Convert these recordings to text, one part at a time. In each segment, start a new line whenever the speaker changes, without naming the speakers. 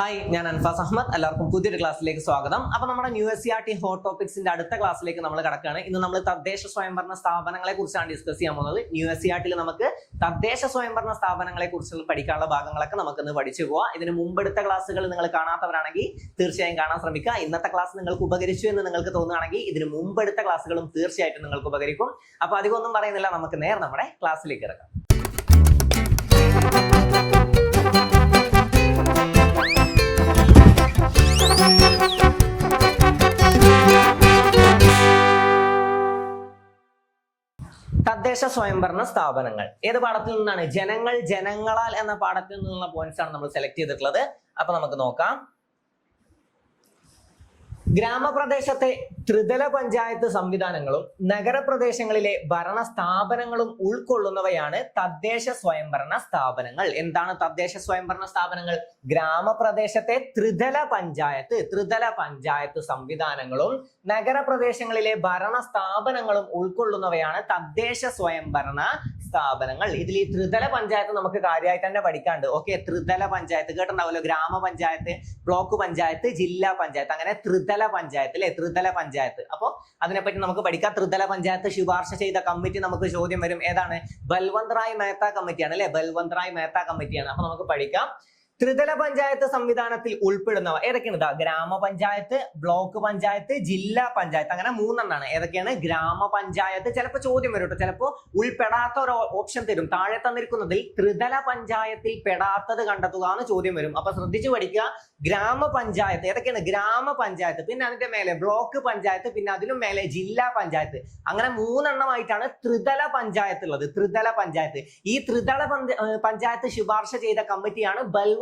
Hi ഞാൻ അൻഫാസ് അഹമ്മദ്. എല്ലാവർക്കും പുതിയൊരു ക്ലാസ്സിലേക്ക് സ്വാഗതം. അപ്പൊ നമ്മുടെ new S C R T hot ടോപ്പിക്സിന്റെ അടുത്ത ക്ലാസ്സിലേക്ക് നമ്മൾ കിടക്കുകയാണ് ഇന്ന് നമ്മൾ തദ്ദേശ സ്വയംഭരണ സ്ഥാപനങ്ങളെ കുറിച്ചാണ് ഡിസ്കസ് ചെയ്യാൻ പോകുന്നത്. ന്യൂ എസ് സി ആർ ടിയിൽ നമുക്ക് തദ്ദേശ സ്വയംഭരണ സ്ഥാപനങ്ങളെ കുറിച്ചുള്ള പഠിക്കാനുള്ള ഭാഗങ്ങളൊക്കെ നമുക്ക് ഇന്ന് പഠിച്ചു പോവാം. ഇതിന് മുമ്പെടുത്ത ക്ലാസ്സുകൾ നിങ്ങൾ കാണാത്തവരാണെങ്കിൽ തീർച്ചയായും കാണാൻ ശ്രമിക്കുക. ഇന്നത്തെ ക്ലാസ് നിങ്ങൾക്ക് ഉപകരിച്ചു എന്ന് നിങ്ങൾക്ക് തോന്നുകയാണെങ്കിൽ ഇതിന് മുമ്പെടുത്ത ക്ലാസ്സുകളും തീർച്ചയായിട്ടും നിങ്ങൾക്ക് ഉപകരിക്കും. അപ്പൊ അധികമൊന്നും പറയുന്നില്ല. നമുക്ക് നേരെ നമ്മുടെ ക്ലാസ്സിലേക്ക് ഇറക്കാം തദ്ദേശ സ്വയംഭരണ സ്ഥാപനങ്ങൾ. ഏത് പാഠത്തിൽ നിന്നാണ്? ജനങ്ങൾ ജനങ്ങളാൽ എന്ന പാഠത്തിൽ നിന്നുള്ള പോയിന്റ്സ് ആണ് നമ്മൾ സെലക്ട് ചെയ്തിട്ടുള്ളത്. അപ്പൊ നമുക്ക് നോക്കാം. ഗ്രാമപ്രദേശത്തെ ത്രിതല പഞ്ചായത്ത് സംവിധാനങ്ങളും നഗരപ്രദേശങ്ങളിലെ ഭരണ സ്ഥാപനങ്ങളും ഉൾക്കൊള്ളുന്നവയാണ് തദ്ദേശ സ്വയംഭരണ സ്ഥാപനങ്ങൾ. എന്താണ് തദ്ദേശ സ്വയംഭരണ സ്ഥാപനങ്ങൾ? ഗ്രാമപ്രദേശത്തെ ത്രിതല പഞ്ചായത്ത് ത്രിതല പഞ്ചായത്ത് സംവിധാനങ്ങളും നഗരപ്രദേശങ്ങളിലെ ഭരണ സ്ഥാപനങ്ങളും ഉൾക്കൊള്ളുന്നവയാണ് തദ്ദേശ സ്വയംഭരണ സ്ഥാപനങ്ങൾ. ഇതിൽ ഈ ത്രിതല പഞ്ചായത്ത് നമുക്ക് കാര്യമായിട്ട് തന്നെ പഠിക്കാണ്ട്. ഓക്കെ ത്രിതല പഞ്ചായത്ത് കേട്ടിട്ടുണ്ടാവുമല്ലോ. ഗ്രാമപഞ്ചായത്ത് ബ്ലോക്ക് പഞ്ചായത്ത് ജില്ലാ പഞ്ചായത്ത് അങ്ങനെ ത്രിതല പഞ്ചായത്ത് അല്ലെ? ത്രിതല പഞ്ചായത്ത്. അപ്പോ അതിനെപ്പറ്റി നമുക്ക് പഠിക്കാം. ത്രിതല പഞ്ചായത്ത് ശുപാർശ ചെയ്ത കമ്മിറ്റി നമുക്ക് ചോദ്യം വരും. ഏതാണ്? ബൽവന്ത് റായ് മേത്ത കമ്മിറ്റിയാണ് അല്ലെ? ബൽവന്ത് റായ് മേത്ത കമ്മിറ്റിയാണ്. അപ്പൊ നമുക്ക് പഠിക്കാം. ത്രിതല പഞ്ചായത്ത് സംവിധാനത്തിൽ ഉൾപ്പെടുന്നവ. ഏതൊക്കെയാണ്? ഇതാ ഗ്രാമപഞ്ചായത്ത് ബ്ലോക്ക് പഞ്ചായത്ത് ജില്ലാ പഞ്ചായത്ത്. അങ്ങനെ മൂന്നെണ്ണാണ്. ഏതൊക്കെയാണ്? ഗ്രാമപഞ്ചായത്ത് ചിലപ്പോൾ ചോദ്യം വരും കേട്ടോ. ചിലപ്പോൾ ഉൾപ്പെടാത്ത ഒരു ഓപ്ഷൻ തരും. താഴെ തന്നിരിക്കുന്നതിൽ ത്രിതല പഞ്ചായത്തിൽ പെടാത്തത് കണ്ടെത്തുക എന്ന് ചോദ്യം വരും. അപ്പൊ ശ്രദ്ധിച്ചു പഠിക്കുക. ഗ്രാമപഞ്ചായത്ത് ഏതൊക്കെയാണ്? ഗ്രാമപഞ്ചായത്ത് പിന്നെ അതിന്റെ മേലെ ബ്ലോക്ക് പഞ്ചായത്ത് പിന്നെ അതിനും മേലെ ജില്ലാ പഞ്ചായത്ത്. അങ്ങനെ മൂന്നെണ്ണമായിട്ടാണ് ത്രിതല പഞ്ചായത്ത് ഉള്ളത് ത്രിതല പഞ്ചായത്ത്. ഈ ത്രിതല പഞ്ചായത്ത് ശുപാർശ ചെയ്ത കമ്മിറ്റിയാണ്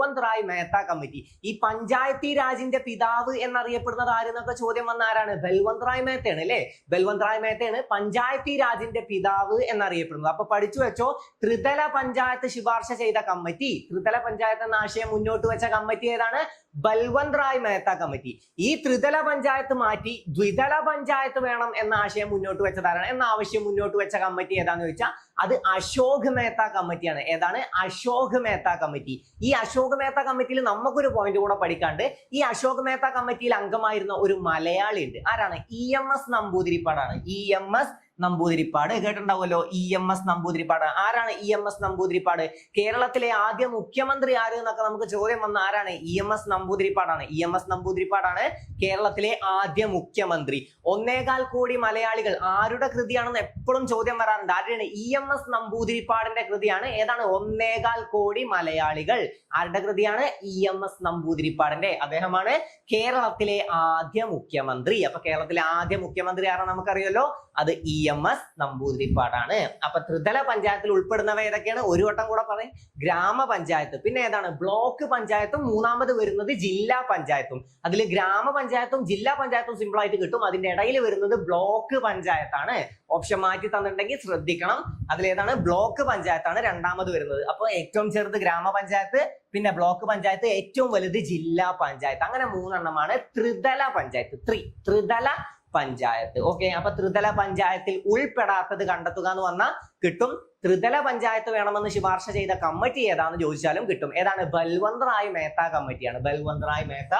ബൽവന്ത് റായ് മേത്ത കമ്മിറ്റി. ഈ പഞ്ചായത്തി രാജിന്റെ പിതാവ് എന്നറിയപ്പെടുന്നത് ആരെന്നൊക്കെ ചോദ്യം വന്ന ആരാണ്? ബൽവന്ത് റായ് മേത്തയാണ് അല്ലെ? ബൽവന്ത് റായ് മേത്തയാണ് പഞ്ചായത്തി രാജിന്റെ പിതാവ് എന്നറിയപ്പെടുന്നത്. അപ്പൊ പഠിച്ചു വെച്ചോ ത്രിതല പഞ്ചായത്ത് ശുപാർശ ചെയ്ത കമ്മിറ്റി. ത്രിതല പഞ്ചായത്ത് എന്ന ആശയം മുന്നോട്ട് വെച്ച കമ്മിറ്റി ഏതാണ്? ബൽവന്ത് റായ് മേത്ത കമ്മിറ്റി. ഈ ത്രിതല പഞ്ചായത്ത് മാറ്റി ദ്വിതല പഞ്ചായത്ത് വേണം എന്ന ആശയം മുന്നോട്ട് വെച്ചതാണ് എന്ന ആവശ്യം മുന്നോട്ട് വെച്ച കമ്മിറ്റി ഏതാന്ന് ചോദിച്ചാൽ അത് അശോക് മേത്ത കമ്മിറ്റിയാണ്. ഏതാണ്? അശോക് മേത്ത കമ്മിറ്റി. ഈ അശോക് മേത്ത കമ്മിറ്റിയിൽ നമുക്കൊരു പോയിന്റ് കൂടെ പഠിക്കാണ്ട് ഈ അശോക് മേത്ത കമ്മിറ്റിയിൽ അംഗമായിരുന്ന ഒരു മലയാളി ഉണ്ട് ആരാണ്? E M S നമ്പൂതിരിപ്പാടാണ്. E M S Namboodiripad. കേട്ടിട്ടുണ്ടാവുമല്ലോ? E M S Namboodiripad. ആരാണ് ഇ എം എസ് നമ്പൂതിരിപ്പാട്? കേരളത്തിലെ ആദ്യ മുഖ്യമന്ത്രി ആര് എന്നൊക്കെ നമുക്ക് ചോദ്യം വന്ന ആരാണ്? ഇ എം എസ് നമ്പൂതിരിപ്പാടാണ്. ഇ എം എസ് നമ്പൂതിരിപ്പാടാണ് കേരളത്തിലെ ആദ്യ മുഖ്യമന്ത്രി. ഒന്നേകാൽ കോടി മലയാളികൾ ആരുടെ കൃതിയാണെന്ന് എപ്പോഴും ചോദ്യം വരാറുണ്ട്. ആരുടെയാണ്? ഇ എം എസ് നമ്പൂതിരിപ്പാടിന്റെ കൃതിയാണ്. ഏതാണ്? ഒന്നേകാൽ കോടി മലയാളികൾ ആരുടെ കൃതിയാണ്? ഇ എം എസ് നമ്പൂതിരിപ്പാടിന്റെ അദ്ദേഹമാണ് കേരളത്തിലെ ആദ്യ മുഖ്യമന്ത്രി. അപ്പൊ കേരളത്തിലെ ആദ്യ മുഖ്യമന്ത്രി ആരാണ് നമുക്കറിയാലോ? അത് ഇ എം എസ് നമ്പൂതിരിപ്പാടാണ്. അപ്പൊ ത്രിതല പഞ്ചായത്തിൽ ഉൾപ്പെടുന്നവ ഏതൊക്കെയാണ്? ഒരു വട്ടം കൂടെ പറയും. ഗ്രാമപഞ്ചായത്ത്. പിന്നെ ഏതാണ്? ബ്ലോക്ക് പഞ്ചായത്തും മൂന്നാമത് വരുന്നത് ജില്ലാ പഞ്ചായത്തും. അതിൽ ഗ്രാമപഞ്ചായത്തും ജില്ലാ പഞ്ചായത്തും സിമ്പിൾ ആയിട്ട് കിട്ടും. അതിന്റെ ഇടയിൽ വരുന്നത് ബ്ലോക്ക് പഞ്ചായത്താണ്. ഓപ്ഷൻ മാറ്റി തന്നിട്ടുണ്ടെങ്കിൽ ശ്രദ്ധിക്കണം. അതിലേതാണ് ബ്ലോക്ക് പഞ്ചായത്താണ് രണ്ടാമത് വരുന്നത്. അപ്പൊ ഏറ്റവും ചെറുത് ഗ്രാമപഞ്ചായത്ത് പിന്നെ ബ്ലോക്ക് പഞ്ചായത്ത് ഏറ്റവും വലുത് ജില്ലാ പഞ്ചായത്ത്. അങ്ങനെ മൂന്നെണ്ണമാണ് ത്രിതല പഞ്ചായത്ത്. ത്രി ത്രിതല പഞ്ചായത്ത്. ഓക്കെ അപ്പൊ ത്രിതല പഞ്ചായത്തിൽ ഉൾപ്പെടാത്തത് കണ്ടെത്തുക എന്ന് പറഞ്ഞാൽ കിട്ടും. ത്രിതല പഞ്ചായത്ത് വേണമെന്ന് ശുപാർശ ചെയ്ത കമ്മിറ്റി ഏതാണെന്ന് ചോദിച്ചാലും കിട്ടും. ഏതാണ്? ബൽവന്ത് റായ് മേത്ത കമ്മിറ്റിയാണ്. ബൽവന്ത് റായ് മേത്ത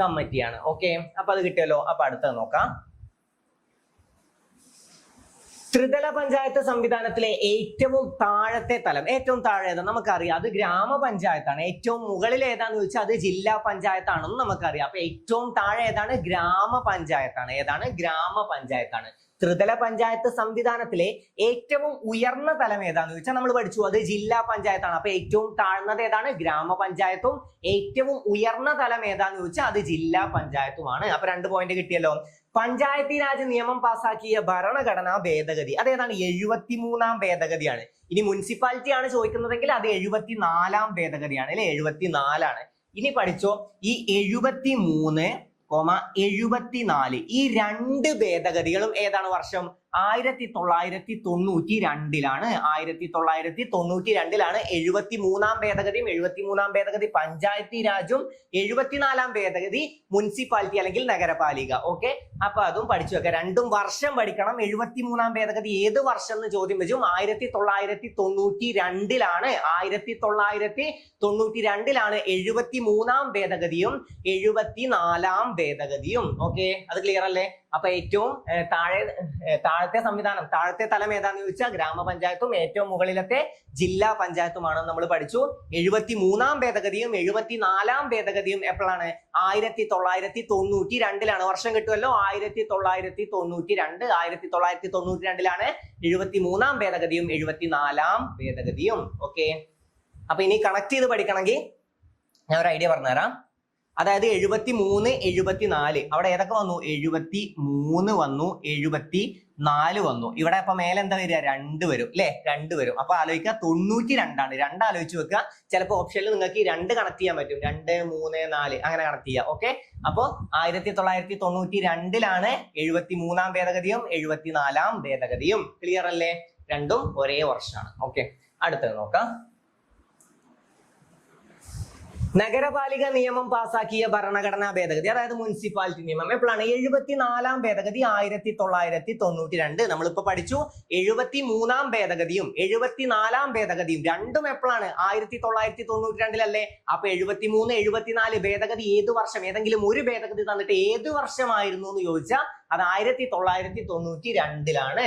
കമ്മിറ്റിയാണ്. ഓക്കെ അപ്പൊ അത് കിട്ടിയല്ലോ. അപ്പൊ അടുത്തത് നോക്കാം. ത്രിതല പഞ്ചായത്ത് സംവിധാനത്തിലെ ഏറ്റവും താഴത്തെ തലം. ഏറ്റവും താഴെ ഏതാ? നമുക്കറിയാം. അത് ഗ്രാമപഞ്ചായത്താണ്. ഏറ്റവും മുകളിൽ ഏതാന്ന് ചോദിച്ചാൽ അത് ജില്ലാ പഞ്ചായത്താണെന്ന് നമുക്കറിയാം. അപ്പൊ ഏറ്റവും താഴെ ഏതാണ്? ഗ്രാമപഞ്ചായത്താണ്. ഏതാണ്? ഗ്രാമപഞ്ചായത്താണ്. ത്രിതല പഞ്ചായത്ത് സംവിധാനത്തിലെ ഏറ്റവും ഉയർന്ന തലം ഏതാന്ന് ചോദിച്ചാൽ നമ്മൾ പഠിച്ചു. അത് ജില്ലാ പഞ്ചായത്താണ്. അപ്പൊ ഏറ്റവും താഴ്ന്നത് ഏതാണ്? ഗ്രാമപഞ്ചായത്തും. ഏറ്റവും ഉയർന്ന തലം ഏതാന്ന് ചോദിച്ചാൽ അത് ജില്ലാ പഞ്ചായത്തുമാണ്. അപ്പൊ രണ്ട് പോയിന്റ് കിട്ടിയല്ലോ. പഞ്ചായത്തി രാജ് നിയമം പാസാക്കിയ ഭരണഘടന ഭേദഗതി. അതേതാണ്? എഴുപത്തിമൂന്നാം ഭേദഗതിയാണ്. ഇനി മുനിസിപ്പാലിറ്റി ആണ് ചോദിക്കുന്നതെങ്കിൽ അത് എഴുപത്തിനാലാം ഭേദഗതിയാണ് അല്ലെ? എഴുപത്തിനാലാണ്. ഇനി പഠിച്ചോ. ഈ എഴുപത്തി മൂന്ന് കോമ എഴുപത്തിനാല് ഈ രണ്ട് ഭേദഗതികളും ഏതാണ് വർഷം? ആയിരത്തി തൊള്ളായിരത്തി തൊണ്ണൂറ്റി രണ്ടിലാണ് ആയിരത്തി തൊള്ളായിരത്തി തൊണ്ണൂറ്റി രണ്ടിലാണ് എഴുപത്തി മൂന്നാം ഭേദഗതിയും എഴുപത്തി മൂന്നാം ഭേദഗതി പഞ്ചായത്തി രാജും എഴുപത്തിനാലാം ഭേദഗതി മുനിസിപ്പാലിറ്റി അല്ലെങ്കിൽ നഗരപാലിക. ഓക്കെ? അപ്പൊ അതും പഠിച്ചു വെക്കാം. രണ്ടും വർഷം പഠിക്കണം. എഴുപത്തി മൂന്നാം ഭേദഗതി ഏത് വർഷം എന്ന് ചോദ്യം വെച്ചും ആയിരത്തി തൊള്ളായിരത്തി തൊണ്ണൂറ്റി രണ്ടിലാണ് ആയിരത്തി തൊള്ളായിരത്തി തൊണ്ണൂറ്റി രണ്ടിലാണ് എഴുപത്തി മൂന്നാം ഭേദഗതിയും എഴുപത്തിനാലാം ഭേദഗതിയും. ഓക്കെ? അത് ക്ലിയർ അല്ലേ? അപ്പൊ ഏറ്റവും താഴെ താഴത്തെ സംവിധാനം താഴത്തെ തലം ഏതാന്ന് ചോദിച്ചാൽ ഗ്രാമപഞ്ചായത്തും ഏറ്റവും മുകളിലത്തെ ജില്ലാ പഞ്ചായത്തുമാണ് നമ്മൾ പഠിച്ചു. എഴുപത്തി മൂന്നാം ഭേദഗതിയും എഴുപത്തിനാലാം ഭേദഗതിയും എപ്പോഴാണ്? ആയിരത്തി തൊള്ളായിരത്തി തൊണ്ണൂറ്റി രണ്ടിലാണ് വർഷം കിട്ടുമല്ലോ ആയിരത്തി തൊള്ളായിരത്തി തൊണ്ണൂറ്റി രണ്ട് ആയിരത്തി തൊള്ളായിരത്തി തൊണ്ണൂറ്റി രണ്ടിലാണ് എഴുപത്തി മൂന്നാം ഭേദഗതിയും എഴുപത്തിനാലാം ഭേദഗതിയും. ഓക്കെ? അപ്പൊ ഇനി കണക്ട് ചെയ്ത് പഠിക്കണമെങ്കിൽ ഞാൻ ഒരു ഐഡിയ പറഞ്ഞുതരാം. അതായത് എഴുപത്തി മൂന്ന് എഴുപത്തി നാല് അവിടെ ഏതൊക്കെ വന്നു? എഴുപത്തി മൂന്ന് വന്നു എഴുപത്തി നാല് വന്നു. ഇവിടെ അപ്പൊ മേലെ എന്താ വരിക? രണ്ട് വരും അല്ലെ? രണ്ട് വരും. അപ്പൊ ആലോചിക്കുക തൊണ്ണൂറ്റി രണ്ടാണ് രണ്ട് ആലോചിച്ച് വെക്കുക ചിലപ്പോൾ ഓപ്ഷനിൽ നിങ്ങൾക്ക് രണ്ട് കണക്ട് ചെയ്യാൻ പറ്റും. രണ്ട് മൂന്ന് നാല്. അങ്ങനെ കണക്ട് ചെയ്യാം. ഓക്കെ അപ്പോൾ ആയിരത്തി തൊള്ളായിരത്തി തൊണ്ണൂറ്റി രണ്ടിലാണ് എഴുപത്തി മൂന്നാം ഭേദഗതിയും എഴുപത്തിനാലാം ഭേദഗതിയും. ക്ലിയർ അല്ലേ? രണ്ടും ഒരേ വർഷമാണ് ഓക്കെ അടുത്തത് നോക്കാം. നഗരപാലിക നിയമം പാസാക്കിയ ഭരണഘടനാ ഭേദഗതി അതായത് മുനിസിപ്പാലിറ്റി നിയമം. എപ്പോഴാണ്? എഴുപത്തിനാലാം ഭേദഗതി ആയിരത്തി തൊള്ളായിരത്തി തൊണ്ണൂറ്റി രണ്ട് നമ്മളിപ്പോ പഠിച്ചു. എഴുപത്തി മൂന്നാം ഭേദഗതിയും എഴുപത്തിനാലാം ഭേദഗതിയും രണ്ടും എപ്പോഴാണ്? ആയിരത്തി തൊള്ളായിരത്തി തൊണ്ണൂറ്റി രണ്ടിലല്ലേ അപ്പൊ എഴുപത്തി മൂന്ന് എഴുപത്തിനാല് ഭേദഗതി ഏത് വർഷം? ഏതെങ്കിലും ഒരു ഭേദഗതി തന്നിട്ട് ഏത് വർഷമായിരുന്നു എന്ന് ചോദിച്ചാൽ അത് ആയിരത്തി തൊള്ളായിരത്തി തൊണ്ണൂറ്റി രണ്ടിലാണ്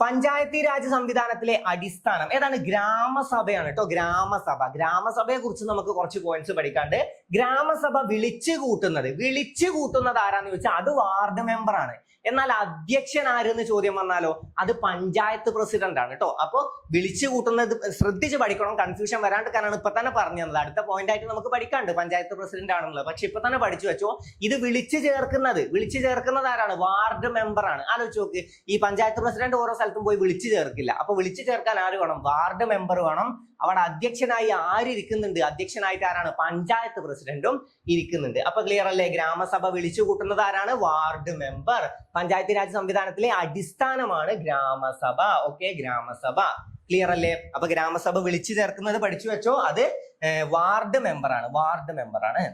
പഞ്ചായത്തി രാജ് സംവിധാനത്തിലെ അടിസ്ഥാനം. ഏതാണ്? ഗ്രാമസഭയാണ് കേട്ടോ ഗ്രാമസഭ. ഗ്രാമസഭയെ കുറിച്ച് നമുക്ക് കുറച്ച് പോയിന്റ്സ് പഠിക്കാണ്ട് ഗ്രാമസഭ വിളിച്ചു കൂട്ടുന്നത് വിളിച്ചു കൂട്ടുന്നത് ആരാന്ന് ചോദിച്ചാൽ അത് വാർഡ് മെമ്പറാണ് എന്നാൽ അധ്യക്ഷൻ ആരെന്ന് ചോദ്യം വന്നാലോ? അത് പഞ്ചായത്ത് പ്രസിഡന്റ് ആണ് കേട്ടോ അപ്പൊ വിളിച്ചു കൂട്ടുന്നത് ശ്രദ്ധിച്ച് പഠിക്കണം. കൺഫ്യൂഷൻ വരാണ്ട് കാരണം ഇപ്പൊ തന്നെ പറഞ്ഞു തന്നത്. അടുത്ത പോയിന്റ് ആയിട്ട് നമുക്ക് പഠിക്കാണ്ട് പഞ്ചായത്ത് പ്രസിഡന്റ് ആണെന്നുള്ളത്. പക്ഷെ ഇപ്പൊ തന്നെ പഠിച്ചു വെച്ചോ ഇത് വിളിച്ചു ചേർക്കുന്നത് വിളിച്ചു ചേർക്കുന്നത് ആരാണ്? വാർഡ് മെമ്പർ ആണ്. ആലോചിച്ച് നോക്ക്. ഈ പഞ്ചായത്ത് പ്രസിഡന്റ് ഓരോ സ്ഥലത്തും പോയി വിളിച്ചു ചേർക്കില്ല. അപ്പൊ വിളിച്ചു ചേർക്കാൻ ആര് വേണം? വാർഡ് മെമ്പർ വേണം. അവിടെ അധ്യക്ഷനായി ആരിക്കുന്നുണ്ട് അധ്യക്ഷനായിട്ട് ആരാണ്? പഞ്ചായത്ത് പ്രസിഡന്റും ഇരിക്കുന്നുണ്ട്. അപ്പൊ ക്ലിയർ അല്ലേ? ഗ്രാമസഭ വിളിച്ചു കൂട്ടുന്നത് ആരാണ്? Ward member. പഞ്ചായത്ത് രാജ് സംവിധാനത്തിലെ അടിസ്ഥാനമാണ് ഗ്രാമസഭ. ഓക്കെ ഗ്രാമസഭ. ക്ലിയർ അല്ലേ? അപ്പൊ ഗ്രാമസഭ വിളിച്ചു ചേർക്കുന്നത് പഠിച്ചു വെച്ചോ? അത് വാർഡ് മെമ്പർ ആണ് വാർഡ് മെമ്പർ ആണ്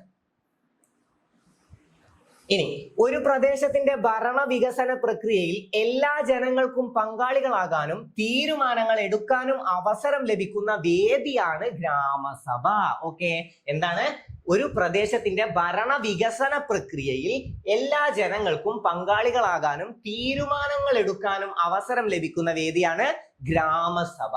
ഇനി ഒരു പ്രദേശത്തിന്റെ ഭരണ വികസന പ്രക്രിയയിൽ എല്ലാ ജനങ്ങൾക്കും പങ്കാളികളാകാനും തീരുമാനങ്ങൾ എടുക്കാനും അവസരം ലഭിക്കുന്ന വേദിയാണ് ഗ്രാമസഭ. ഓക്കെ എന്താണ്? ഒരു പ്രദേശത്തിന്റെ ഭരണ വികസന പ്രക്രിയയിൽ എല്ലാ ജനങ്ങൾക്കും പങ്കാളികളാകാനും തീരുമാനങ്ങൾ എടുക്കാനും അവസരം ലഭിക്കുന്ന വേദിയാണ് ഗ്രാമസഭ.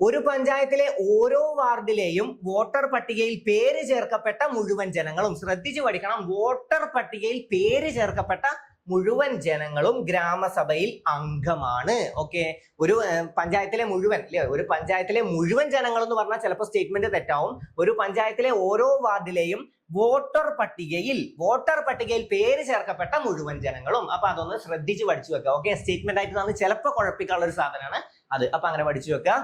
ഒരു പഞ്ചായത്തിലെ ഓരോ വാർഡിലെയും വോട്ടർ പട്ടികയിൽ പേര് ചേർക്കപ്പെട്ട മുഴുവൻ ജനങ്ങളും ശ്രദ്ധിച്ചു പഠിക്കണം. വോട്ടർ പട്ടികയിൽ പേര് ചേർക്കപ്പെട്ട മുഴുവൻ ജനങ്ങളും ഗ്രാമസഭയിൽ അംഗമാണ്. ഓക്കെ ഒരു പഞ്ചായത്തിലെ മുഴുവൻ അല്ലെ ഒരു പഞ്ചായത്തിലെ മുഴുവൻ ജനങ്ങൾ എന്ന് പറഞ്ഞാൽ ചിലപ്പോൾ സ്റ്റേറ്റ്മെന്റ് തെറ്റാവും. ഒരു പഞ്ചായത്തിലെ ഓരോ വാർഡിലെയും വോട്ടർ പട്ടികയിൽ വോട്ടർ പട്ടികയിൽ പേര് ചേർക്കപ്പെട്ട മുഴുവൻ ജനങ്ങളും. അപ്പൊ അതൊന്ന് ശ്രദ്ധിച്ച് പഠിച്ചു വെക്കുക. ഓക്കെ സ്റ്റേറ്റ്മെന്റ് ആയിട്ട് നമ്മൾ ചിലപ്പോൾ കുഴപ്പിക്കാനുള്ള ഒരു സാധനമാണ് അത്. അപ്പൊ അങ്ങനെ പഠിച്ചു വെക്കുക.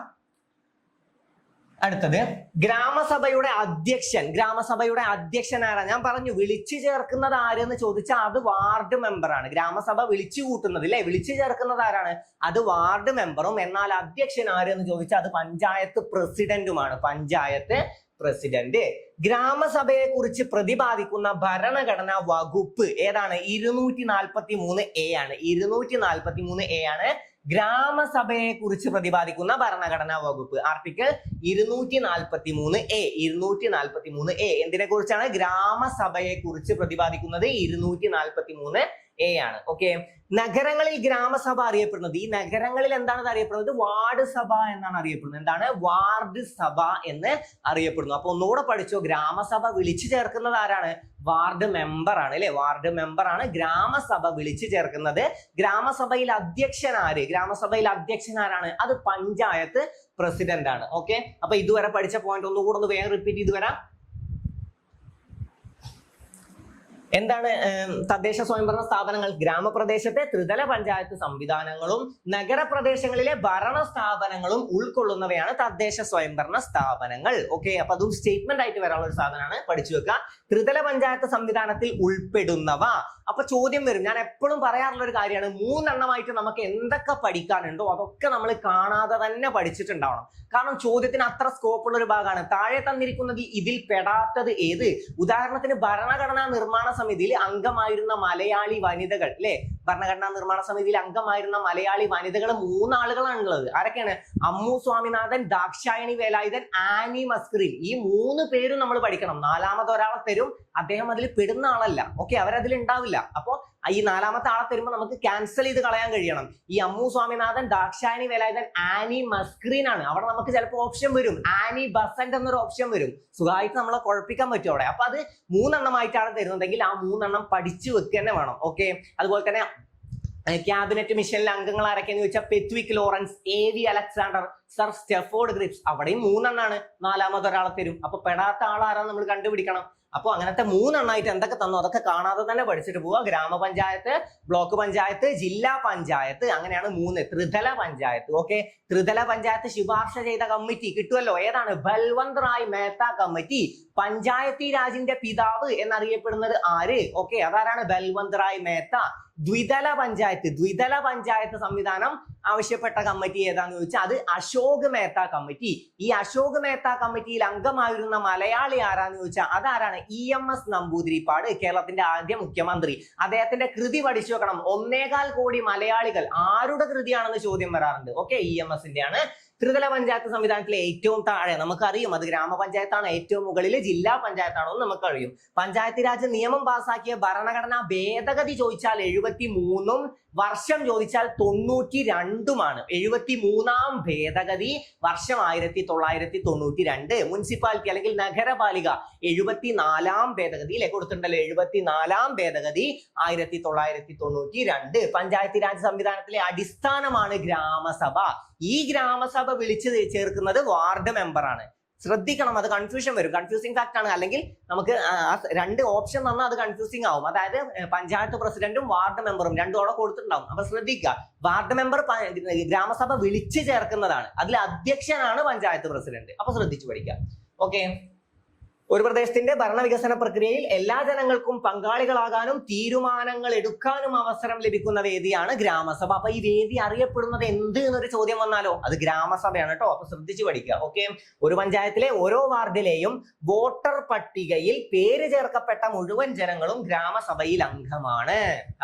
അടുത്തത് ഗ്രാമസഭയുടെ അധ്യക്ഷൻ. ഗ്രാമസഭയുടെ അധ്യക്ഷൻ ആരാ? ഞാൻ പറഞ്ഞു വിളിച്ചു ചേർക്കുന്നത് ആരെന്ന് ചോദിച്ചാൽ അത് വാർഡ് മെമ്പറാണ് ഗ്രാമസഭ വിളിച്ചു കൂട്ടുന്നത് അല്ലെ വിളിച്ചു ചേർക്കുന്നത് ആരാണ്? അത് വാർഡ് മെമ്പറും എന്നാൽ അധ്യക്ഷൻ ആരെന്ന് ചോദിച്ചാൽ അത് പഞ്ചായത്ത് പ്രസിഡന്റുമാണ് പഞ്ചായത്ത് പ്രസിഡന്റ് ഗ്രാമസഭയെ കുറിച്ച് പ്രതിപാദിക്കുന്ന ഭരണഘടനാ വകുപ്പ് ഏതാണ്? ഇരുന്നൂറ്റി നാൽപ്പത്തി മൂന്ന് എ ആണ്. ഇരുന്നൂറ്റി നാൽപ്പത്തി മൂന്ന് എ ആണ് ഗ്രാമസഭയെ കുറിച്ച് പ്രതിപാദിക്കുന്ന ഭരണഘടനാ വകുപ്പ്. ആർട്ടിക്കിൾ ഇരുന്നൂറ്റി നാൽപ്പത്തി മൂന്ന് എ ഇരുന്നൂറ്റി നാൽപ്പത്തി മൂന്ന് എ എന്തിനെ കുറിച്ചാണ് ഗ്രാമസഭയെ കുറിച്ച് പ്രതിപാദിക്കുന്നത്? ഇരുന്നൂറ്റി നാൽപ്പത്തി മൂന്ന് എ ആണ്. ഓക്കെ നഗരങ്ങളിൽ ഗ്രാമസഭ അറിയപ്പെടുന്നത്. ഈ നഗരങ്ങളിൽ എന്താണ് അറിയപ്പെടുന്നത്? വാർഡ് സഭ എന്നാണ് അറിയപ്പെടുന്നത്. എന്താണ്? വാർഡ് സഭ എന്ന് അറിയപ്പെടുന്നു. അപ്പൊ ഒന്നുകൂടെ പഠിച്ചോ. ഗ്രാമസഭ വിളിച്ചു ചേർക്കുന്നത് ആരാണ്? വാർഡ് മെമ്പർ ആണ് അല്ലെ? വാർഡ് മെമ്പർ ആണ് ഗ്രാമസഭ വിളിച്ചു ചേർക്കുന്നത്. ഗ്രാമസഭയിൽ അധ്യക്ഷൻ ആര്? ഗ്രാമസഭയിൽ അധ്യക്ഷൻ ആരാണ്? അത് പഞ്ചായത്ത് പ്രസിഡന്റ് ആണ്. ഓക്കെ അപ്പൊ ഇതുവരെ പഠിച്ച പോയിന്റ് ഒന്നുകൂടെ ഒന്ന് വേഗം റിപ്പീറ്റ് ചെയ്ത് വരാം. എന്താണ് തദ്ദേശ സ്വയംഭരണ സ്ഥാപനങ്ങൾ ഗ്രാമപ്രദേശത്തെ ത്രിതല പഞ്ചായത്ത് സംവിധാനങ്ങളും നഗരപ്രദേശങ്ങളിലെ ഭരണ സ്ഥാപനങ്ങളും ഉൾക്കൊള്ളുന്നവയാണ് തദ്ദേശ സ്വയംഭരണ സ്ഥാപനങ്ങൾ. ഓക്കെ അപ്പൊ അതും സ്റ്റേറ്റ്മെന്റ് ആയിട്ട് വരാനുള്ള ഒരു സാധനമാണ് പഠിച്ചു വെക്കുക. ത്രിതല പഞ്ചായത്ത് സംവിധാനത്തിൽ ഉൾപ്പെടുന്നവ. അപ്പൊ ചോദ്യം വരും. ഞാൻ എപ്പോഴും പറയാറുള്ള ഒരു കാര്യമാണ് മൂന്നെണ്ണമായിട്ട് നമുക്ക് എന്തൊക്കെ പഠിക്കാനുണ്ടോ അതൊക്കെ നമ്മൾ കാണാതെ തന്നെ പഠിച്ചിട്ടുണ്ടാവണം. കാരണം ചോദ്യത്തിന് അത്ര സ്കോപ്പ് ഉള്ള ഒരു ഭാഗമാണ്. താഴെ തന്നിരിക്കുന്നത് ഇതിൽ പെടാത്തത് ഏത്? ഉദാഹരണത്തിന് ഭരണഘടനാ നിർമ്മാണ സമിതിയിൽ അംഗമായിരുന്ന മലയാളി വനിതകൾ അല്ലെ? ഭരണഘടനാ നിർമ്മാണ സമിതിയിൽ അംഗമായിരുന്ന മലയാളി വനിതകൾ മൂന്നാളുകളാണ് ഉള്ളത് ആരൊക്കെയാണ്? അമ്മു സ്വാമിനാഥൻ ദാക്ഷായണി വേലായുധൻ ആനി മസ്ക്രി ഈ മൂന്ന് പേരും നമ്മൾ പഠിക്കണം. നാലാമത് ഒരാളെ തരും. അദ്ദേഹം അതിൽ പെടുന്ന ആളല്ല. ഓക്കെ അവരതിൽ ഉണ്ടാവില്ല. അപ്പോ ഈ നാലാമത്തെ ആളെ തരുമ്പോൾ നമുക്ക് ക്യാൻസൽ ചെയ്ത് കളയാൻ കഴിയണം. ഈ അമ്മു സ്വാമിനാഥൻ ദാക്ഷായണി വേലായുധൻ ആനി മസ്ക്രീൻ ആണ് അവിടെ നമുക്ക് ചിലപ്പോൾ ഓപ്ഷൻ വരും. ആനി ബസന്റ് എന്നൊരു ഓപ്ഷൻ വരും. സുഖമായിട്ട് നമ്മളെ കുഴപ്പിക്കാൻ പറ്റും അവിടെ. അപ്പൊ അത് മൂന്നെണ്ണമായിട്ടാണ് തരുന്നുണ്ടെങ്കിൽ ആ മൂന്നെണ്ണം പഠിച്ചു വെക്കുക തന്നെ വേണം. ഓക്കെ അതുപോലെ തന്നെ ക്യാബിനറ്റ് മിഷനിലെ അംഗങ്ങൾ ആരൊക്കെയെന്ന് ചോദിച്ചാൽ Pethick Lawrence A V Alexander sir Stafford Cripps. അവിടെയും മൂന്നെണ്ണാണ് നാലാമത് ഒരാളെ തരും. അപ്പൊ പെടാത്ത ആളാരാ നമ്മൾ കണ്ടുപിടിക്കണം. അപ്പൊ അങ്ങനത്തെ മൂന്നെണ്ണമായിട്ട് എന്തൊക്കെ തന്നു? അതൊക്കെ കാണാതെ തന്നെ പഠിച്ചിട്ട് പോവുക ഗ്രാമപഞ്ചായത്ത് ബ്ലോക്ക് പഞ്ചായത്ത് ജില്ലാ പഞ്ചായത്ത് അങ്ങനെയാണ് മൂന്ന്. ത്രിതല പഞ്ചായത്ത് ഓക്കെ ത്രിതല പഞ്ചായത്ത് ശുപാർശ ചെയ്ത കമ്മിറ്റി കിട്ടുമല്ലോ ഏതാണ്? ബൽവന്ത് റായ് മേത്ത കമ്മിറ്റി. പഞ്ചായത്തി രാജിന്റെ പിതാവ് എന്നറിയപ്പെടുന്നത് ആര്? ഓക്കെ അതാരാണ്? ബൽവന്ത് റായ് മേത്ത. ദ്വിതല പഞ്ചായത്ത്. ദ്വിതല പഞ്ചായത്ത് സംവിധാനം ആവശ്യപ്പെട്ട കമ്മിറ്റി ഏതാന്ന് ചോദിച്ചാൽ അത് അശോക് മേത്ത കമ്മിറ്റി. ഈ അശോക് മേത്ത കമ്മിറ്റിയിൽ അംഗമായിരുന്ന മലയാളി ആരാന്ന് ചോദിച്ചാൽ അതാരാണ്? ഇ എം എസ് നമ്പൂതിരിപ്പാട് കേരളത്തിന്റെ ആദ്യ മുഖ്യമന്ത്രി. അദ്ദേഹത്തിന്റെ കൃതി പഠിച്ചു വെക്കണം. ഒന്നേകാൽ കോടി മലയാളികൾ ആരുടെ കൃതിയാണെന്ന് ചോദ്യം വരാറുണ്ട്? ഓക്കെ ഇ എം എസിന്റെ ആണ് ത്രിതല പഞ്ചായത്ത് സംവിധാനത്തിലെ ഏറ്റവും താഴെ നമുക്കറിയും അത് ഗ്രാമപഞ്ചായത്താണ് ഏറ്റവും മുകളിൽ ജില്ലാ പഞ്ചായത്താണോ എന്ന് നമുക്കറിയും. പഞ്ചായത്ത് രാജ് നിയമം പാസാക്കിയ ഭരണഘടനാ ഭേദഗതി ചോദിച്ചാൽ എഴുപത്തി മൂന്നും വർഷം ചോദിച്ചാൽ തൊണ്ണൂറ്റി രണ്ടുമാണ് എഴുപത്തി മൂന്നാം ഭേദഗതി വർഷം ആയിരത്തി തൊള്ളായിരത്തി തൊണ്ണൂറ്റി രണ്ട് മുനിസിപ്പാലിറ്റി അല്ലെങ്കിൽ നഗരപാലിക എഴുപത്തി നാലാം ഭേദഗതി അല്ലെ കൊടുത്തിട്ടുണ്ടല്ലോ. എഴുപത്തി നാലാം ഭേദഗതി ആയിരത്തി തൊള്ളായിരത്തി തൊണ്ണൂറ്റി രണ്ട് പഞ്ചായത്ത് രാജ് സംവിധാനത്തിലെ അടിസ്ഥാനമാണ് ഗ്രാമസഭ. ഈ ഗ്രാമസഭ വിളിച്ചു ചേർക്കുന്നത് വാർഡ് മെമ്പറാണ് ശ്രദ്ധിക്കണം അത് കൺഫ്യൂഷൻ വരും. കൺഫ്യൂസിങ് ഫാക്ട് ആണ്. അല്ലെങ്കിൽ നമുക്ക് രണ്ട് ഓപ്ഷൻ തന്നാൽ അത് കൺഫ്യൂസിങ് ആവും. അതായത് പഞ്ചായത്ത് പ്രസിഡന്റും വാർഡ് മെമ്പറും രണ്ടും അവിടെ കൊടുത്തിട്ടുണ്ടാവും. അപ്പൊ ശ്രദ്ധിക്കുക. വാർഡ് മെമ്പർ ഗ്രാമസഭ വിളിച്ചു ചേർക്കുന്നതാണ്. അതിൽ അധ്യക്ഷനാണ് പഞ്ചായത്ത് പ്രസിഡന്റ്. അപ്പൊ ശ്രദ്ധിച്ചു പഠിക്കുക. ഓക്കെ ഒരു പ്രദേശത്തിന്റെ ഭരണവികസന പ്രക്രിയയിൽ എല്ലാ ജനങ്ങൾക്കും പങ്കാളികളാകാനും തീരുമാനങ്ങൾ എടുക്കാനും അവസരം ലഭിക്കുന്ന വേദിയാണ് ഗ്രാമസഭ. അപ്പൊ ഈ വേദി അറിയപ്പെടുന്നത് എന്ത് എന്നൊരു ചോദ്യം വന്നാലോ? അത് ഗ്രാമസഭയാണ് കേട്ടോ അപ്പൊ ശ്രദ്ധിച്ചു പഠിക്കുക ഓക്കെ ഒരു പഞ്ചായത്തിലെ ഓരോ വാർഡിലെയും വോട്ടർ പട്ടികയിൽ പേര് ചേർക്കപ്പെട്ട മുഴുവൻ ജനങ്ങളും ഗ്രാമസഭയിൽ അംഗമാണ്.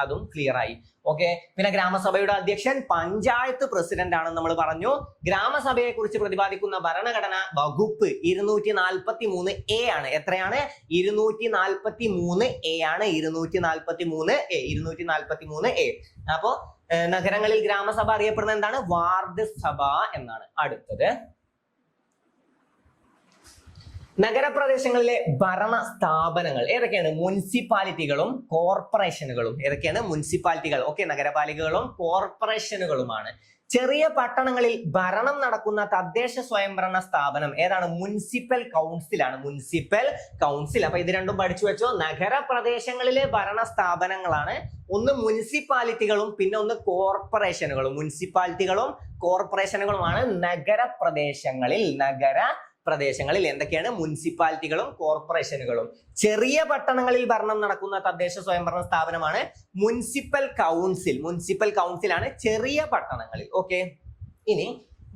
അതും ക്ലിയർ ആയി. ഓക്കെ പിന്നെ ഗ്രാമസഭയുടെ അധ്യക്ഷൻ പഞ്ചായത്ത് പ്രസിഡന്റ് ആണെന്ന് നമ്മൾ പറഞ്ഞു. ഗ്രാമസഭയെ കുറിച്ച് പ്രതിപാദിക്കുന്ന ഭരണഘടന വകുപ്പ് ഇരുന്നൂറ്റി നാൽപ്പത്തി മൂന്ന് എ ആണ്. എത്രയാണ്? ഇരുന്നൂറ്റി നാൽപ്പത്തി മൂന്ന് എ ആണ്. ഇരുന്നൂറ്റി നാൽപ്പത്തി മൂന്ന് എ ഇരുന്നൂറ്റി നാൽപ്പത്തി മൂന്ന് എ അപ്പോ നഗരങ്ങളിൽ ഗ്രാമസഭ അറിയപ്പെടുന്ന എന്താണ്? വാർഡ് സഭ എന്നാണ്. അടുത്തത്. നഗരപ്രദേശങ്ങളിലെ ഭരണ സ്ഥാപനങ്ങൾ ഏതൊക്കെയാണ്? മുനിസിപ്പാലിറ്റികളും കോർപ്പറേഷനുകളും. ഏതൊക്കെയാണ്? മുനിസിപ്പാലിറ്റികൾ ഓക്കെ നഗരപാലികകളും കോർപ്പറേഷനുകളുമാണ്. ചെറിയ പട്ടണങ്ങളിൽ ഭരണം നടക്കുന്ന തദ്ദേശ സ്വയംഭരണ സ്ഥാപനം ഏതാണ്? മുനിസിപ്പൽ കൗൺസിലാണ്. Municipal council. അപ്പൊ ഇത് രണ്ടും പഠിച്ചു വെച്ചോ. നഗരപ്രദേശങ്ങളിലെ ഭരണ സ്ഥാപനങ്ങളാണ് ഒന്ന് മുനിസിപ്പാലിറ്റികളും പിന്നെ ഒന്ന് കോർപ്പറേഷനുകളും. മുനിസിപ്പാലിറ്റികളും കോർപ്പറേഷനുകളുമാണ് നഗരപ്രദേശങ്ങളിൽ. നഗര പ്രദേശങ്ങളിൽ എന്തൊക്കെയാണ് മുനിസിപ്പാലിറ്റികളും കോർപ്പറേഷനുകളും? ചെറിയ പട്ടണങ്ങളിൽ ഭരണം നടക്കുന്ന തദ്ദേശ സ്വയംഭരണ സ്ഥാപനമാണ് മുനിസിപ്പൽ കൗൺസിൽ. മുനിസിപ്പൽ കൗൺസിലാണ് ചെറിയ പട്ടണങ്ങളിൽ. ഓക്കെ. ഇനി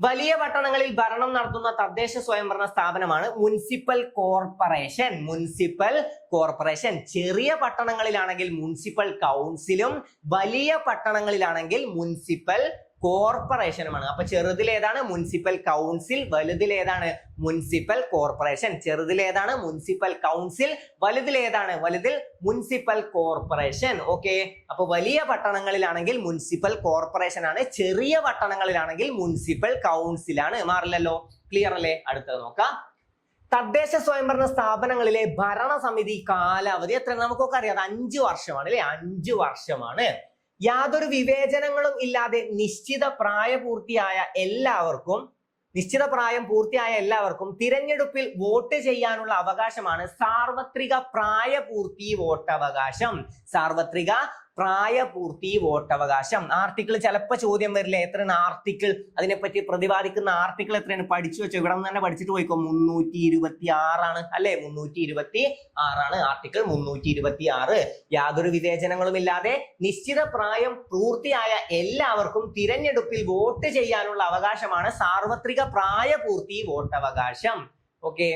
വലിയ പട്ടണങ്ങളിൽ ഭരണം നടത്തുന്ന തദ്ദേശ സ്വയംഭരണ സ്ഥാപനമാണ് മുനിസിപ്പൽ കോർപ്പറേഷൻ. Municipal corporation. ചെറിയ പട്ടണങ്ങളിലാണെങ്കിൽ മുനിസിപ്പൽ കൗൺസിലും വലിയ പട്ടണങ്ങളിലാണെങ്കിൽ മുനിസിപ്പൽ കോർപ്പറേഷനുമാണ്. അപ്പൊ ചെറുതിലേതാണ് മുനിസിപ്പൽ കൗൺസിൽ വലുതിലേതാണ് മുനിസിപ്പൽ കോർപ്പറേഷൻ. ചെറുതിലേതാണ് മുനിസിപ്പൽ കൗൺസിൽ വലുതിലേതാണ് വലുതിൽ മുനിസിപ്പൽ കോർപ്പറേഷൻ. ഓക്കെ? അപ്പൊ വലിയ പട്ടണങ്ങളിലാണെങ്കിൽ മുനിസിപ്പൽ കോർപ്പറേഷൻ ആണ് ചെറിയ പട്ടണങ്ങളിലാണെങ്കിൽ മുനിസിപ്പൽ കൗൺസിലാണ്. മാറില്ലല്ലോ? ക്ലിയർ അല്ലേ? അടുത്തത് നോക്കാം. തദ്ദേശ സ്വയംഭരണ സ്ഥാപനങ്ങളിലെ ഭരണസമിതി കാലാവധി എത്ര നമുക്കൊക്കെ അറിയാം. അഞ്ചു വർഷമാണ് അല്ലെ? അഞ്ചു വർഷമാണ്. യാതൊരു വിവേചനങ്ങളും ഇല്ലാതെ നിശ്ചിത പ്രായപൂർത്തിയായ എല്ലാവർക്കും നിശ്ചിത പ്രായം പൂർത്തിയായ എല്ലാവർക്കും തിരഞ്ഞെടുപ്പിൽ വോട്ട് ചെയ്യാനുള്ള അവകാശമാണ് സാർവത്രിക പ്രായപൂർത്തി വോട്ടവകാശം. സാർവത്രിക പ്രായപൂർത്തി വോട്ടവകാശം. ആർട്ടിക്കിൾ ചിലപ്പോൾ ചോദ്യം വരില്ല? എത്രയാണ് ആർട്ടിക്കിൾ? അതിനെപ്പറ്റി പ്രതിപാദിക്കുന്ന ആർട്ടിക്കിൾ എത്രയാണ്? പഠിച്ചു വെച്ചോ. ഇവിടെ നിന്ന് തന്നെ പഠിച്ചിട്ട് പോയിക്കോ. മുന്നൂറ്റി ഇരുപത്തി ആറാണ് അല്ലെ? മുന്നൂറ്റി ഇരുപത്തി ആറാണ് ആർട്ടിക്കിൾ. മുന്നൂറ്റി ഇരുപത്തി ആറ് യാതൊരു വിവേചനങ്ങളും ഇല്ലാതെ നിശ്ചിത പ്രായം പൂർത്തിയായ എല്ലാവർക്കും തിരഞ്ഞെടുപ്പിൽ വോട്ട് ചെയ്യാനുള്ള അവകാശമാണ് സാർവത്രിക പ്രായപൂർത്തി വോട്ടവകാശം. ഓക്കെ.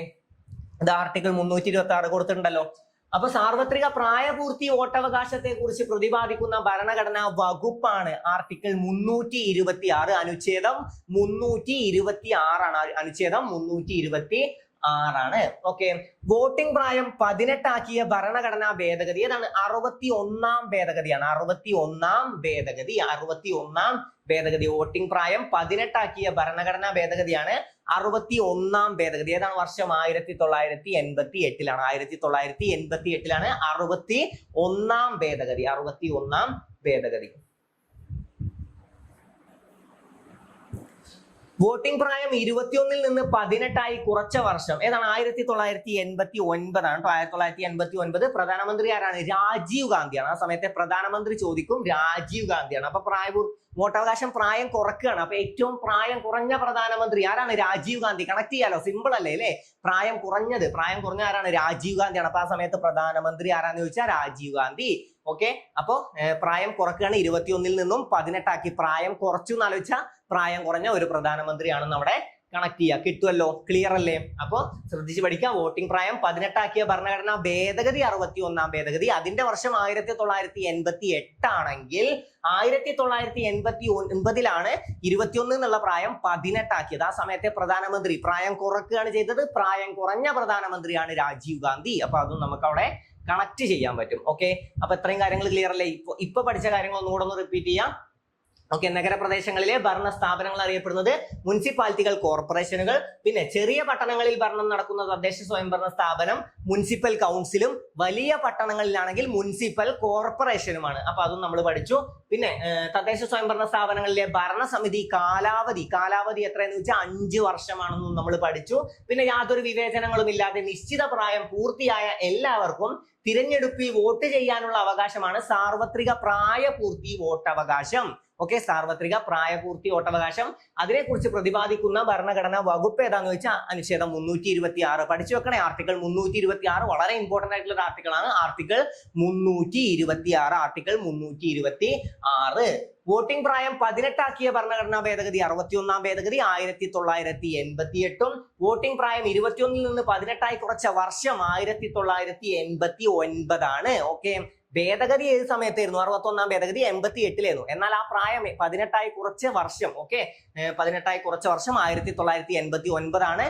ഇത് ആർട്ടിക്കിൾ മുന്നൂറ്റി ഇരുപത്തി ആറ് കൊടുത്തിട്ടുണ്ടല്ലോ. അപ്പൊ സാർവത്രിക പ്രായപൂർത്തി വോട്ടവകാശത്തെ കുറിച്ച് പ്രതിപാദിക്കുന്ന ഭരണഘടനാ വകുപ്പാണ് ആർട്ടിക്കിൾ മുന്നൂറ്റി ഇരുപത്തി ആറ് അനുച്ഛേദം മുന്നൂറ്റി ഇരുപത്തി ആറാണ് അനുച്ഛേദം മുന്നൂറ്റി ഇരുപത്തി ആറാണ് ഓക്കെ. വോട്ടിംഗ് പ്രായം പതിനെട്ടാക്കിയ ഭരണഘടനാ ഭേദഗതി ഏതാണ്? അറുപത്തി ഒന്നാം ഭേദഗതിയാണ്. അറുപത്തി ഒന്നാം ഭേദഗതി. അറുപത്തി ഒന്നാം ഭേദഗതി. വോട്ടിംഗ് പ്രായം പതിനെട്ടാക്കിയ ഭരണഘടനാ ഭേദഗതിയാണ് അറുപത്തി ഒന്നാം ഭേദഗതി. ഏതാണ് വർഷം? ആയിരത്തി തൊള്ളായിരത്തി എൺപത്തി എട്ടിലാണ് ആയിരത്തി തൊള്ളായിരത്തി എൺപത്തി എട്ടിലാണ് അറുപത്തി ഒന്നാം ഭേദഗതി. അറുപത്തി ഒന്നാം ഭേദഗതി. വോട്ടിംഗ് പ്രായം ഇരുപത്തിയൊന്നിൽ നിന്ന് പതിനെട്ടായി കുറച്ച വർഷം. ഏതാണ്? ആയിരത്തി തൊള്ളായിരത്തി എൺപത്തി ഒൻപതാണ് കേട്ടോ. ആയിരത്തി തൊള്ളായിരത്തി എൺപത്തി ഒൻപത് പ്രധാനമന്ത്രി ആരാണ്? രാജീവ് ഗാന്ധിയാണ്. ആ സമയത്തെ പ്രധാനമന്ത്രി ചോദിക്കും രാജീവ് ഗാന്ധിയാണ്. അപ്പൊ പ്രായപൂർ വോട്ടവകാശം പ്രായം കുറക്കുകയാണ്. അപ്പൊ ഏറ്റവും പ്രായം കുറഞ്ഞ പ്രധാനമന്ത്രി ആരാണ്? രാജീവ് ഗാന്ധി. കണക്ട് ചെയ്യാലോ? സിമ്പിൾ അല്ലേ അല്ലേ? പ്രായം കുറഞ്ഞത്. പ്രായം കുറഞ്ഞ ആരാണ്? രാജീവ് ഗാന്ധിയാണ്. അപ്പൊ ആ സമയത്ത് പ്രധാനമന്ത്രി ആരാന്ന് ചോദിച്ചാൽ രാജീവ് ഗാന്ധി. ഓക്കെ അപ്പോ പ്രായം കുറക്കുകയാണ്. ഇരുപത്തിയൊന്നിൽ നിന്നും പതിനെട്ടാക്കി. പ്രായം കുറച്ചു എന്ന് ആലോചിച്ചാൽ പ്രായം കുറഞ്ഞ ഒരു പ്രധാനമന്ത്രിയാണ് നമ്മുടെ കണക്ട് ചെയ്യുക കിട്ടുമല്ലോ ക്ലിയർ അല്ലേ? അപ്പൊ ശ്രദ്ധിച്ച് പഠിക്കുക വോട്ടിംഗ് പ്രായം പതിനെട്ടാക്കിയ ഭരണഘടന ഭേദഗതി അറുപത്തി ഒന്നാം ഭേദഗതി. അതിന്റെ വർഷം ആയിരത്തി തൊള്ളായിരത്തി എൺപത്തി എട്ടാണെങ്കിൽ ആയിരത്തി തൊള്ളായിരത്തി എൺപത്തി ഒൻപതിലാണ് ഇരുപത്തിയൊന്ന് എന്നുള്ള പ്രായം പതിനെട്ടാക്കിയത്. ആ സമയത്തെ പ്രധാനമന്ത്രി. പ്രായം കുറക്കുകയാണ് ചെയ്തത്. പ്രായം കുറഞ്ഞ പ്രധാനമന്ത്രിയാണ് രാജീവ് ഗാന്ധി. അപ്പൊ അതും നമുക്ക് അവിടെ കണക്ട് ചെയ്യാൻ പറ്റും. ഓക്കെ അപ്പൊ ഇത്രയും കാര്യങ്ങൾ ക്ലിയർ അല്ലേ? ഇപ്പൊ ഇപ്പൊ പഠിച്ച കാര്യങ്ങൾ ഒന്നുകൂടെ ഒന്ന് റിപ്പീറ്റ് ചെയ്യാം. ഓക്കെ നഗരപ്രദേശങ്ങളിലെ ഭരണ സ്ഥാപനങ്ങൾ അറിയപ്പെടുന്നത് മുനിസിപ്പാലിറ്റികൾ കോർപ്പറേഷനുകൾ പിന്നെ ചെറിയ പട്ടണങ്ങളിൽ ഭരണം നടക്കുന്ന തദ്ദേശ സ്വയംഭരണ സ്ഥാപനം മുനിസിപ്പൽ കൗൺസിലും വലിയ പട്ടണങ്ങളിലാണെങ്കിൽ മുനിസിപ്പൽ കോർപ്പറേഷനുമാണ്. അപ്പൊ അതും നമ്മൾ പഠിച്ചു. പിന്നെ തദ്ദേശ സ്വയംഭരണ സ്ഥാപനങ്ങളിലെ ഭരണസമിതി കാലാവധി. കാലാവധി എത്രയെന്ന് വെച്ചാൽ അഞ്ച് വർഷമാണെന്നും നമ്മൾ പഠിച്ചു. പിന്നെ യാതൊരു വിവേചനങ്ങളും ഇല്ലാതെ നിശ്ചിത പ്രായം പൂർത്തിയായ എല്ലാവർക്കും തിരഞ്ഞെടുപ്പിൽ വോട്ട് ചെയ്യാനുള്ള അവകാശമാണ് സാർവത്രിക പ്രായപൂർത്തി വോട്ടവകാശം. ഓക്കെ സാർവത്രിക പ്രായപൂർത്തി വോട്ടവകാശം അതിനെക്കുറിച്ച് പ്രതിപാദിക്കുന്ന ഭരണഘടനാ വകുപ്പ് ഏതാന്ന് വെച്ചാൽ അനുച്ഛേദം മുന്നൂറ്റി ഇരുപത്തി ആറ് പഠിച്ചു വെക്കണേ ആർട്ടിക്കിൾ മുന്നൂറ്റി ഇരുപത്തി ആറ് വളരെ ഇമ്പോർട്ടന്റ് ആയിട്ടുള്ള ഒരു ആർട്ടിക്കിൾ ആണ്. ആർട്ടിക്കിൾ മുന്നൂറ്റി ഇരുപത്തി ആറ് ആർട്ടിക്കിൾ മുന്നൂറ്റി ഇരുപത്തി ആറ് വോട്ടിംഗ് പ്രായം പതിനെട്ടാക്കിയ ഭരണഘടനാ ഭേദഗതി അറുപത്തിയൊന്നാം ഭേദഗതി ആയിരത്തി തൊള്ളായിരത്തി എൺപത്തി എട്ടും വോട്ടിംഗ് പ്രായം ഇരുപത്തിയൊന്നിൽ നിന്ന് പതിനെട്ടായി കുറച്ച വർഷം ആയിരത്തി തൊള്ളായിരത്തി എൺപത്തി ഒൻപതാണ് ഓക്കെ ഭേദഗതി ഏത് സമയത്തായിരുന്നു? അറുപത്തൊന്നാം ഭേദഗതി എൺപത്തി എട്ടിലായിരുന്നു എന്നാൽ ആ പ്രായം പതിനെട്ടായി കുറച്ച് വർഷം ഓക്കെ പതിനെട്ടായി കുറച്ച് വർഷം ആയിരത്തി തൊള്ളായിരത്തി എൺപത്തി ഒൻപതാണ്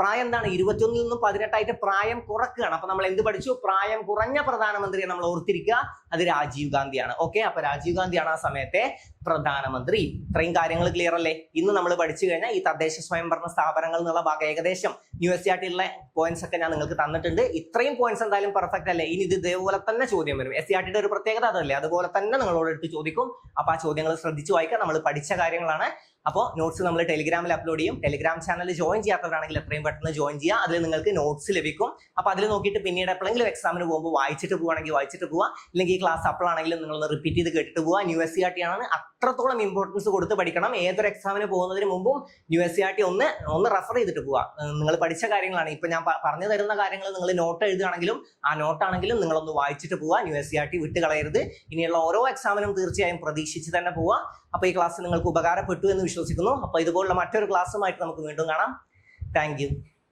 പ്രായം എന്താണ്? ഇരുപത്തിയൊന്നിൽ നിന്നും പതിനെട്ടായിട്ട് പ്രായം കുറക്കുകയാണ്. അപ്പൊ നമ്മൾ എന്ത് പഠിച്ചു? പ്രായം കുറഞ്ഞ പ്രധാനമന്ത്രിയെ നമ്മൾ ഓർത്തിരിക്കുക. അത് രാജീവ് ഗാന്ധിയാണ് ഓക്കെ അപ്പൊ രാജീവ് ഗാന്ധിയാണ് ആ സമയത്തെ പ്രധാനമന്ത്രി. ഇത്രയും കാര്യങ്ങൾ ക്ലിയർ അല്ലേ? ഇന്ന് നമ്മൾ പഠിച്ചു കഴിഞ്ഞാൽ ഈ തദ്ദേശ സ്വയംഭരണ സ്ഥാപനങ്ങൾ എന്നുള്ള ഭാഗം ഏകദേശം യു എസ് സി ആർട്ടിയുള്ള പോയിന്റ്സ് ഒക്കെ ഞാൻ നിങ്ങൾക്ക് തന്നിട്ടുണ്ട്. ഇത്രയും പോയിന്റ്സ് എന്തായാലും പെർഫെക്റ്റ് അല്ലേ? ഇനി ഇത് ഇതേപോലെ തന്നെ ചോദ്യം വരും. എസ് സി ആർട്ടിയുടെ ഒരു പ്രത്യേകത അതല്ലേ? അതുപോലെ തന്നെ നിങ്ങളോട് എടുത്ത് ചോദിക്കും. അപ്പൊ ആ ചോദ്യങ്ങൾ ശ്രദ്ധിച്ചു വായിക്കാം നമ്മൾ പഠിച്ച കാര്യങ്ങളാണ്. അപ്പോൾ നോട്ട്സ് നമ്മൾ ടെലിഗ്രാമിൽ അപ്ലോഡ് ചെയ്യും. ടെലിഗ്രാം ചാനൽ ജോയിൻ ചെയ്യാത്തവരാണെങ്കിൽ എത്രയും പെട്ടെന്ന് ജോയിൻ ചെയ്യുക. അതിൽ നിങ്ങൾക്ക് നോട്ട്സ് ലഭിക്കും. അപ്പോൾ അതിൽ നോക്കിയിട്ട് പിന്നീട് എപ്പോഴെങ്കിലും എക്സാമിന് പോകുമ്പോൾ വായിച്ചിട്ട് പോകുകയാണെങ്കിൽ വായിച്ചിട്ട് പോവുക. അല്ലെങ്കിൽ ഈ ക്ലാസ് അപ്പോഴാണെങ്കിലും നിങ്ങൾ റിപ്പീറ്റ് ചെയ്ത് കേട്ടിട്ട് പോവുക. U S C R T ആണ്. അത്രത്തോളം ഇമ്പോർട്ടൻസ് കൊടുത്ത് പഠിക്കണം. ഏതൊരു എക്സാമിന് പോകുന്നതിന് മുമ്പും U S C R T ഒന്ന് ഒന്ന് റെഫർ ചെയ്തിട്ട് പോവുക. നിങ്ങൾ പഠിച്ച കാര്യങ്ങളാണ്. ഇപ്പൊ ഞാൻ പറഞ്ഞു തരുന്ന കാര്യങ്ങൾ നിങ്ങൾ നോട്ട് എഴുതുകയാണെങ്കിലും ആ നോട്ടാണെങ്കിലും നിങ്ങളൊന്ന് വായിച്ചിട്ട് പോവുക. U S C R T വിട്ട് കളയരുത് ഇനിയുള്ള ഓരോ എക്സാമിനും തീർച്ചയായും പ്രതീക്ഷിച്ച് തന്നെ പോവുക. അപ്പൊ ഈ ക്ലാസ് നിങ്ങൾക്ക് ഉപകാരപ്പെട്ടു എന്ന് വിശ്വസിക്കുന്നു. അപ്പൊ ഇതുപോലുള്ള മറ്റൊരു ക്ലാസ്സുമായിട്ട് നമുക്ക് വീണ്ടും കാണാം. താങ്ക്